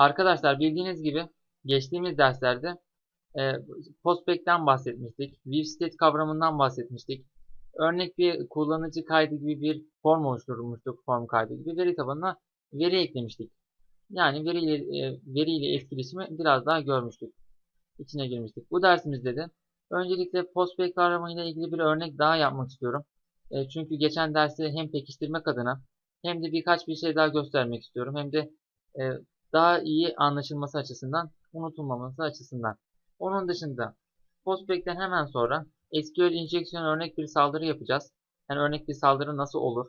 Arkadaşlar bildiğiniz gibi geçtiğimiz derslerde e, Postback'ten bahsetmiştik. WebState kavramından bahsetmiştik. Örnek bir kullanıcı kaydı gibi bir form oluşturmuştuk. Form kaydı gibi veri tabanına veri eklemiştik. Yani veriyle, e, veriyle etkileşimi biraz daha görmüştük. İçine girmiştik. Bu dersimizde de öncelikle Postback kavramıyla ilgili bir örnek daha yapmak istiyorum. E, çünkü geçen dersi hem pekiştirmek adına hem de birkaç bir şey daha göstermek istiyorum. Hem de e, daha iyi anlaşılması açısından, unutulmaması açısından. Onun dışında Postback'ten hemen sonra SQL injection örnek bir saldırı yapacağız. Yani örnek bir saldırı nasıl olur?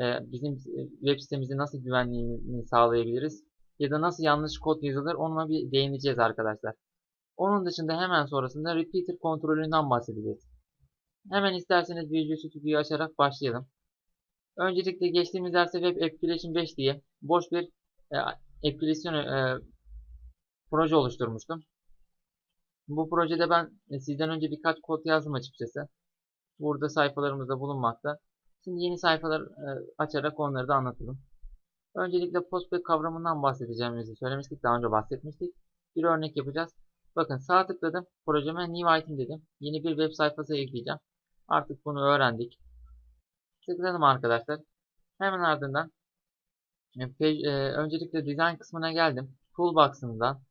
Ee, bizim web sitemizi nasıl güvenliğini sağlayabiliriz? Ya da nasıl yanlış kod yazılır? Onunla bir değineceğiz arkadaşlar. Onun dışında hemen sonrasında repeater kontrolünden bahsedeceğiz. Hemen isterseniz Visual Studio'yu açarak başlayalım. Öncelikle geçtiğimiz derste Web Application 5 diye boş bir e, application e, proje oluşturmuştum. Bu projede ben e, sizden önce birkaç kod yazdım açıkçası. Burada sayfalarımızda bulunmakta. Şimdi yeni sayfalar e, açarak onları da anlatalım. Öncelikle postback kavramından bahsedeceğimizi söylemiştik. Daha önce bahsetmiştik. Bir örnek yapacağız. Bakın sağ tıkladım. Projeme new item dedim. Yeni bir web sayfası ekleyeceğim. Artık bunu öğrendik. Tıkladım arkadaşlar. Hemen ardından e, öncelikle design kısmına geldim. Toolbox'ından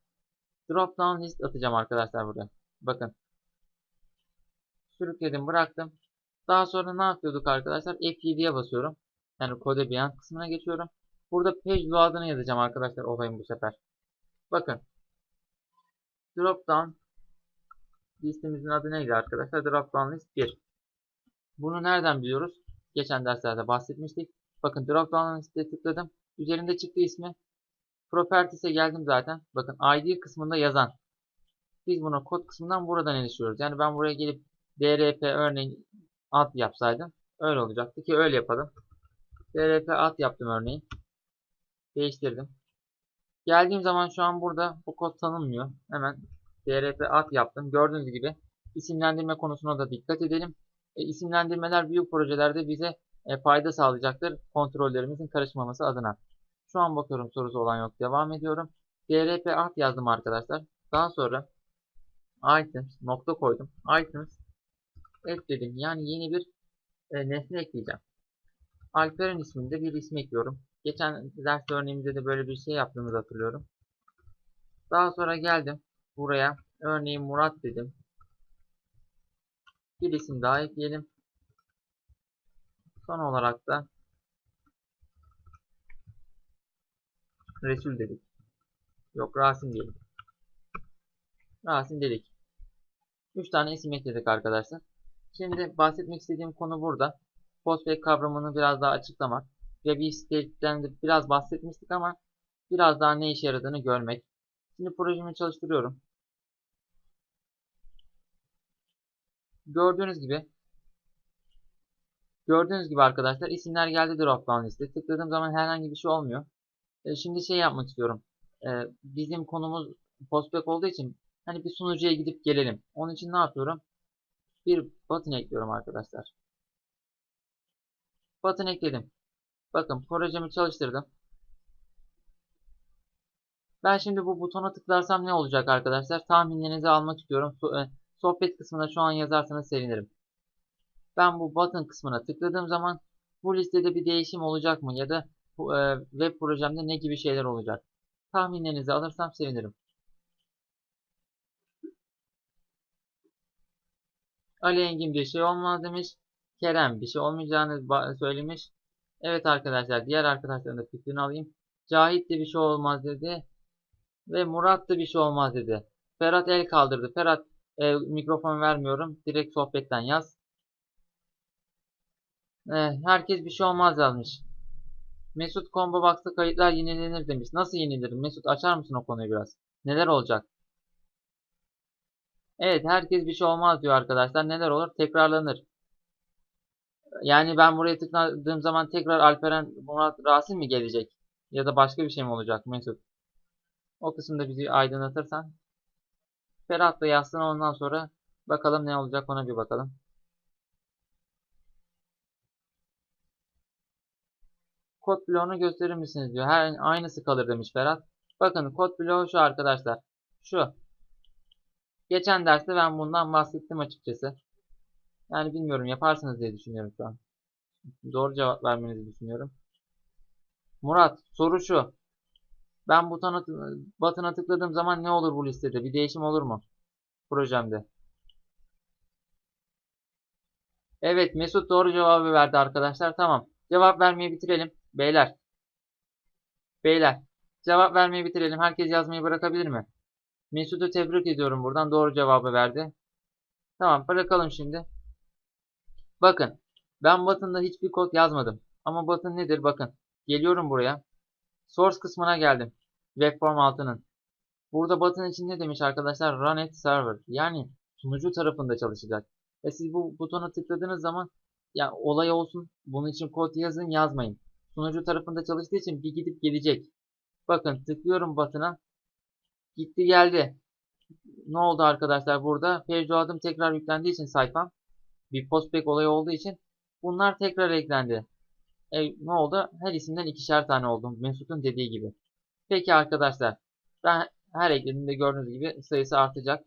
Drop down list atacağım arkadaşlar burada. Bakın. Sürükledim bıraktım. Daha sonra ne yapıyorduk arkadaşlar? F7'ye basıyorum. Yani kode beyan kısmına geçiyorum. Burada page load'ını yazacağım arkadaşlar olayım bu sefer. Bakın. Drop down listemizin adı neydi arkadaşlar? Drop down list 1. Bunu nereden biliyoruz? Geçen derslerde bahsetmiştik. Bakın drop down liste tıkladım. Üzerinde çıktı ismi Properties'e geldim zaten. Bakın ID kısmında yazan. Biz bunu kod kısmından buradan erişiyoruz. Yani ben buraya gelip drp örneğin ad yapsaydım öyle olacaktı ki öyle yapalım. drp ad yaptım örneğin. Değiştirdim. Geldiğim zaman şu an burada bu kod tanınmıyor. Hemen drp ad yaptım. Gördüğünüz gibi isimlendirme konusuna da dikkat edelim. E, isimlendirmeler büyük projelerde bize e, fayda sağlayacaktır kontrollerimizin karışmaması adına. Şu an bakıyorum sorusu olan yok. Devam ediyorum. drp alt yazdım arkadaşlar. Daha sonra items nokta koydum. items ekledim. Yani yeni bir e, nesne ekleyeceğim. Alperen isminde bir isim ekliyorum. Geçen ders örneğimizde de böyle bir şey yaptığımızı hatırlıyorum. Daha sonra geldim. Buraya örneğin Murat dedim. Bir isim daha ekleyelim. Son olarak da Resul dedik. Yok Rasim diyelim. Rasim dedik. 3 tane isim ekledik arkadaşlar. Şimdi bahsetmek istediğim konu burada. Postback kavramını biraz daha açıklamak. Ve bir state'den de biraz bahsetmiştik ama biraz daha ne işe yaradığını görmek. Şimdi projemi çalıştırıyorum. Gördüğünüz gibi Gördüğünüz gibi arkadaşlar isimler geldi drop down liste. Tıkladığım zaman herhangi bir şey olmuyor. E, şimdi şey yapmak istiyorum. E, bizim konumuz postback olduğu için hani bir sunucuya gidip gelelim. Onun için ne yapıyorum? Bir button ekliyorum arkadaşlar. Button ekledim. Bakın projemi çalıştırdım. Ben şimdi bu butona tıklarsam ne olacak arkadaşlar? Tahminlerinizi almak istiyorum. E, sohbet kısmına şu an yazarsanız sevinirim. Ben bu button kısmına tıkladığım zaman bu listede bir değişim olacak mı? Ya da web projemde ne gibi şeyler olacak? Tahminlerinizi alırsam sevinirim. Ali Engin bir şey olmaz demiş. Kerem bir şey olmayacağını söylemiş. Evet arkadaşlar diğer arkadaşların da fikrini alayım. Cahit de bir şey olmaz dedi. Ve Murat da bir şey olmaz dedi. Ferhat el kaldırdı. Ferhat e, mikrofon vermiyorum. Direkt sohbetten yaz. E, herkes bir şey olmaz yazmış. Mesut Combo Box'ta kayıtlar yenilenir demiş. Nasıl yenilir? Mesut açar mısın o konuyu biraz? Neler olacak? Evet herkes bir şey olmaz diyor arkadaşlar. Neler olur? Tekrarlanır. Yani ben buraya tıkladığım zaman tekrar Alperen Murat Rasim mi gelecek? Ya da başka bir şey mi olacak Mesut? O kısımda bizi aydınlatırsan. Ferhat da yazsın ondan sonra bakalım ne olacak ona bir bakalım. Kod bloğunu gösterir misiniz diyor. Her aynısı kalır demiş Ferhat. Bakın kod bloğu şu arkadaşlar. Şu. Geçen derste ben bundan bahsettim açıkçası. Yani bilmiyorum yaparsınız diye düşünüyorum şu an. Doğru cevap vermenizi düşünüyorum. Murat soru şu. Ben butona, butona tıkladığım zaman ne olur bu listede? Bir değişim olur mu? Projemde. Evet Mesut doğru cevabı verdi arkadaşlar. Tamam. Cevap vermeyi bitirelim. Beyler. Beyler. Cevap vermeyi bitirelim. Herkes yazmayı bırakabilir mi? Mesut'u tebrik ediyorum buradan. Doğru cevabı verdi. Tamam bırakalım şimdi. Bakın. Ben button'da hiçbir kod yazmadım. Ama button nedir? Bakın. Geliyorum buraya. Source kısmına geldim. Webform 6'nın. Burada button için ne demiş arkadaşlar? Run at server. Yani sunucu tarafında çalışacak. Ve siz bu butona tıkladığınız zaman ya olay olsun bunun için kod yazın yazmayın. Sunucu tarafında çalıştığı için bir gidip gelecek. Bakın tıklıyorum butona. Gitti geldi. Ne oldu arkadaşlar burada? Page adım tekrar yüklendiği için sayfam. Bir postback olayı olduğu için bunlar tekrar eklendi. E, ne oldu? Her isimden ikişer tane oldu. Mesut'un dediği gibi. Peki arkadaşlar. Ben her eklediğimde gördüğünüz gibi sayısı artacak.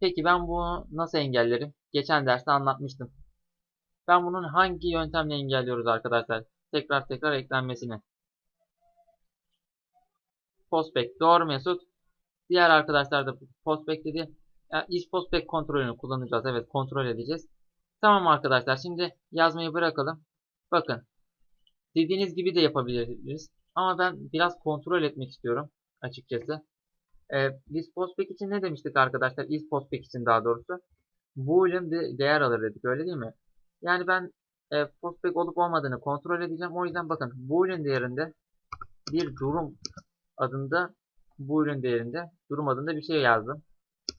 Peki ben bunu nasıl engellerim? Geçen derste anlatmıştım. Ben bunun hangi yöntemle engelliyoruz arkadaşlar? Tekrar tekrar eklenmesini. Postback. Doğru Mesut. Diğer arkadaşlar da postback dedi. Yani is postback kontrolünü kullanacağız. Evet kontrol edeceğiz. Tamam arkadaşlar şimdi yazmayı bırakalım. Bakın. Dediğiniz gibi de yapabiliriz. Ama ben biraz kontrol etmek istiyorum açıkçası. Ee, biz postback için ne demiştik arkadaşlar? Is postback için daha doğrusu. Boolean de değer alır dedik öyle değil mi? Yani ben e, postback olup olmadığını kontrol edeceğim. O yüzden bakın boolean değerinde bir durum adında boolean değerinde durum adında bir şey yazdım.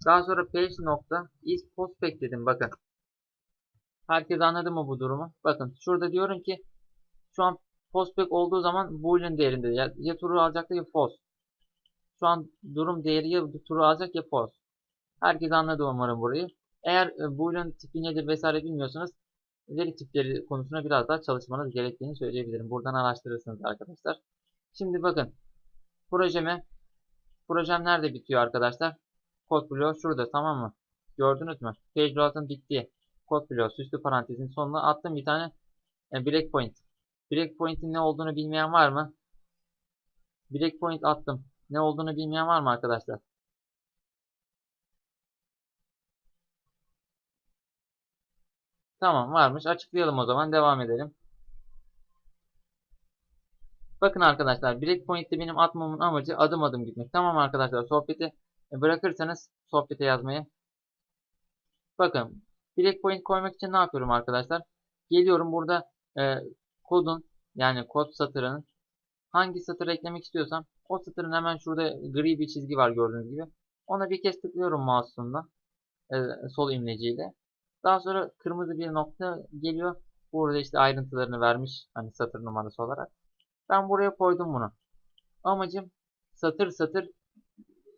Daha sonra page nokta is postback dedim bakın. Herkes anladı mı bu durumu? Bakın şurada diyorum ki şu an postback olduğu zaman boolean değerinde ya, ya true alacak ya false. Şu an durum değeri ya true alacak ya false. Herkes anladı umarım burayı. Eğer e, boolean tipi nedir vesaire bilmiyorsanız veri tipleri konusuna biraz daha çalışmanız gerektiğini söyleyebilirim. Buradan araştırırsınız arkadaşlar. Şimdi bakın projeme projem nerede bitiyor arkadaşlar? Kod bloğu şurada tamam mı? Gördünüz mü? Page load'ın bittiği kod bloğu süslü parantezin sonuna attım bir tane e, breakpoint. Breakpoint'in ne olduğunu bilmeyen var mı? Breakpoint attım. Ne olduğunu bilmeyen var mı arkadaşlar? Tamam varmış. Açıklayalım o zaman. Devam edelim. Bakın arkadaşlar breakpoint'te benim atmamın amacı adım adım gitmek. Tamam arkadaşlar sohbeti bırakırsanız sohbete yazmayı. Bakın breakpoint koymak için ne yapıyorum arkadaşlar? Geliyorum burada e, kodun yani kod satırının hangi satırı eklemek istiyorsam o satırın hemen şurada gri bir çizgi var gördüğünüz gibi. Ona bir kez tıklıyorum mouse'umla e, sol imleciyle. Daha sonra kırmızı bir nokta geliyor. Burada işte ayrıntılarını vermiş hani satır numarası olarak. Ben buraya koydum bunu. Amacım satır satır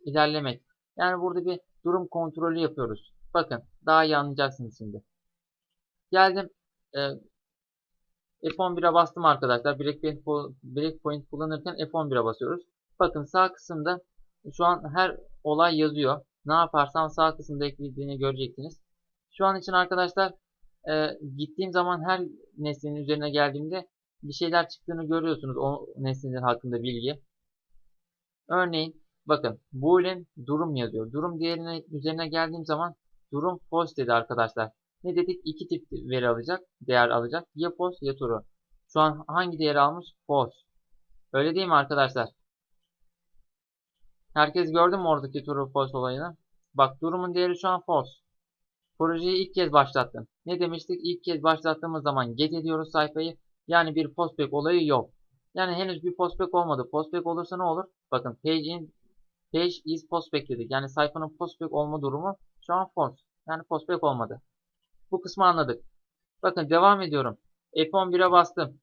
ilerlemek. Yani burada bir durum kontrolü yapıyoruz. Bakın daha iyi anlayacaksınız şimdi. Geldim. E, F11'e bastım arkadaşlar. Breakpoint, breakpoint kullanırken F11'e basıyoruz. Bakın sağ kısımda şu an her olay yazıyor. Ne yaparsam sağ kısımda eklediğini göreceksiniz. Şu an için arkadaşlar e, gittiğim zaman her nesnenin üzerine geldiğimde bir şeyler çıktığını görüyorsunuz. O nesneler hakkında bilgi. Örneğin bakın boolean durum yazıyor. Durum değerine üzerine geldiğim zaman durum false dedi arkadaşlar. Ne dedik? İki tip veri alacak. Değer alacak. Ya false ya true. Şu an hangi değeri almış? False. Öyle değil mi arkadaşlar? Herkes gördü mü oradaki true false olayını? Bak durumun değeri şu an false. Projeyi ilk kez başlattım. Ne demiştik? İlk kez başlattığımız zaman get ediyoruz sayfayı. Yani bir postback olayı yok. Yani henüz bir postback olmadı. Postback olursa ne olur? Bakın page in page is postback dedik. Yani sayfanın postback olma durumu şu an false. Yani postback olmadı. Bu kısmı anladık. Bakın devam ediyorum. F11'e bastım.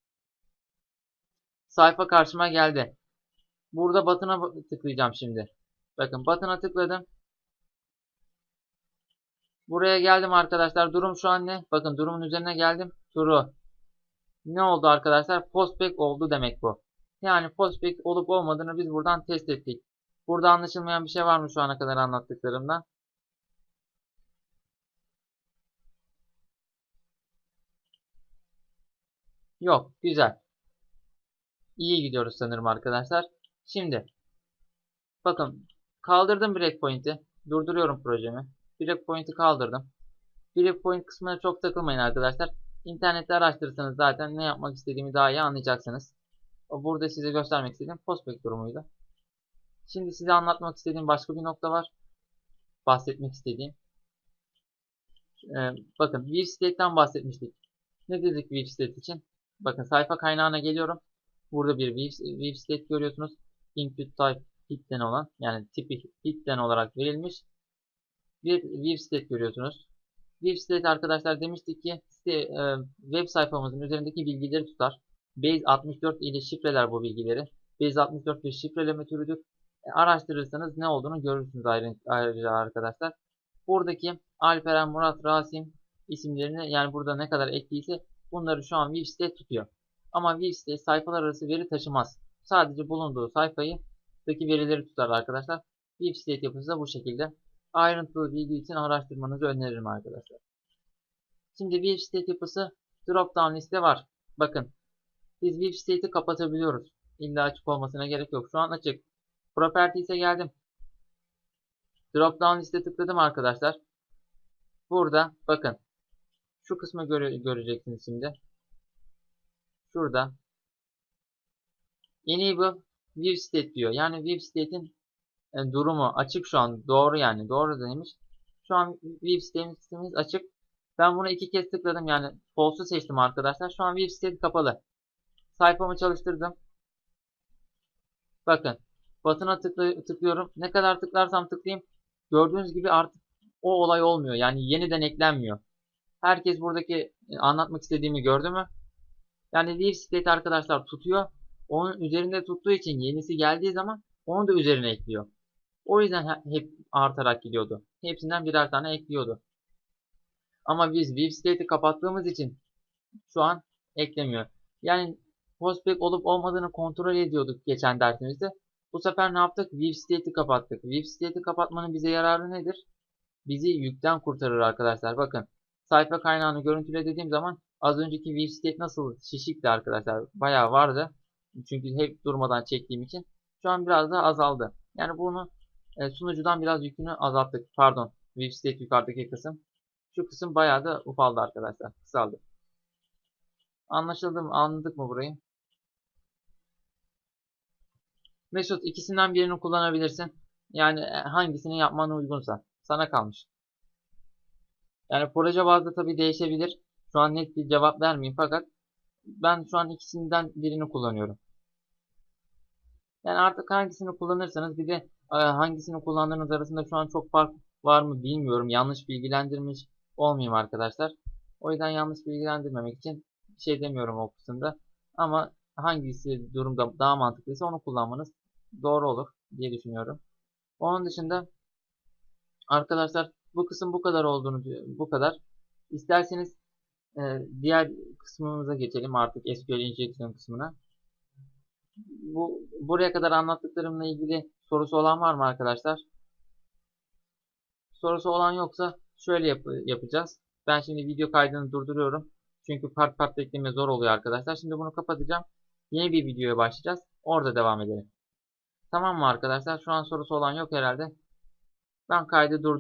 Sayfa karşıma geldi. Burada button'a tıklayacağım şimdi. Bakın button'a tıkladım. Buraya geldim arkadaşlar. Durum şu an ne? Bakın durumun üzerine geldim. True. Ne oldu arkadaşlar? Postback oldu demek bu. Yani postback olup olmadığını biz buradan test ettik. Burada anlaşılmayan bir şey var mı şu ana kadar anlattıklarımdan? Yok. Güzel. İyi gidiyoruz sanırım arkadaşlar. Şimdi bakın kaldırdım breakpoint'i. Durduruyorum projemi. Breakpoint'i kaldırdım. Breakpoint kısmına çok takılmayın arkadaşlar. İnternette araştırırsanız zaten ne yapmak istediğimi daha iyi anlayacaksınız. Burada size göstermek istediğim prospect durumuydu. Şimdi size anlatmak istediğim başka bir nokta var. Bahsetmek istediğim. Ee, bakın view state'ten bahsetmiştik. Ne dedik view state için? Bakın sayfa kaynağına geliyorum. Burada bir view state görüyorsunuz. Input type hidden olan yani tipi hidden olarak verilmiş bir view state görüyorsunuz. View state arkadaşlar demiştik ki site, e, web sayfamızın üzerindeki bilgileri tutar. Base 64 ile şifreler bu bilgileri. Base 64 bir şifreleme türüdür. E, araştırırsanız ne olduğunu görürsünüz ayrıca arkadaşlar. Buradaki Alperen, Murat, Rasim isimlerini yani burada ne kadar ekliyse bunları şu an view state tutuyor. Ama view state sayfalar arası veri taşımaz. Sadece bulunduğu sayfayı daki verileri tutar arkadaşlar. View state yapısı da bu şekilde. Ayrıntılı bilgi için araştırmanızı öneririm arkadaşlar. Şimdi view state yapısı drop down liste var. Bakın biz view state'i kapatabiliyoruz. İlla açık olmasına gerek yok. Şu an açık. Properties'e geldim. Drop down liste tıkladım arkadaşlar. Burada bakın. Şu kısmı göre göreceksiniz şimdi. Şurada. Enable view state diyor. Yani view state'in durumu açık şu an. Doğru yani. Doğru demiş. Şu an view sitemiz açık. Ben bunu iki kez tıkladım yani false'u seçtim arkadaşlar. Şu an view state kapalı. Sayfamı çalıştırdım. Bakın. Tıklı, tıklıyorum. Ne kadar tıklarsam tıklayayım. Gördüğünüz gibi artık o olay olmuyor. Yani yeniden eklenmiyor. Herkes buradaki e, anlatmak istediğimi gördü mü? Yani view state arkadaşlar tutuyor. Onun üzerinde tuttuğu için yenisi geldiği zaman onu da üzerine ekliyor. O yüzden hep artarak gidiyordu. Hepsinden birer tane ekliyordu. Ama biz Viv State'i kapattığımız için şu an eklemiyor. Yani Postback olup olmadığını kontrol ediyorduk geçen dersimizde. Bu sefer ne yaptık? Viv State'i kapattık. Viv State'i kapatmanın bize yararı nedir? Bizi yükten kurtarır arkadaşlar. Bakın sayfa kaynağını görüntüle dediğim zaman az önceki Viv State nasıl şişikti arkadaşlar. Bayağı vardı. Çünkü hep durmadan çektiğim için. Şu an biraz daha azaldı. Yani bunu e, sunucudan biraz yükünü azalttık. Pardon. View state yukarıdaki kısım. Şu kısım bayağı da ufaldı arkadaşlar. Kısaldı. Anlaşıldı mı? Anladık mı burayı? Mesut ikisinden birini kullanabilirsin. Yani e, hangisini yapman uygunsa. Sana kalmış. Yani proje bazlı tabi değişebilir. Şu an net bir cevap vermeyeyim fakat ben şu an ikisinden birini kullanıyorum. Yani artık hangisini kullanırsanız bir de hangisini kullandığınız arasında şu an çok fark var mı bilmiyorum. Yanlış bilgilendirmiş olmayayım arkadaşlar. O yüzden yanlış bilgilendirmemek için bir şey demiyorum o kısımda. Ama hangisi durumda daha mantıklıysa onu kullanmanız doğru olur diye düşünüyorum. Onun dışında arkadaşlar bu kısım bu kadar olduğunu bu kadar. İsterseniz e, diğer kısmımıza geçelim artık SQL injection kısmına. Bu buraya kadar anlattıklarımla ilgili Sorusu olan var mı arkadaşlar? Sorusu olan yoksa şöyle yap yapacağız. Ben şimdi video kaydını durduruyorum. Çünkü part part ekleme zor oluyor arkadaşlar. Şimdi bunu kapatacağım. Yeni bir videoya başlayacağız. Orada devam edelim. Tamam mı arkadaşlar? Şu an sorusu olan yok herhalde. Ben kaydı durdurdum.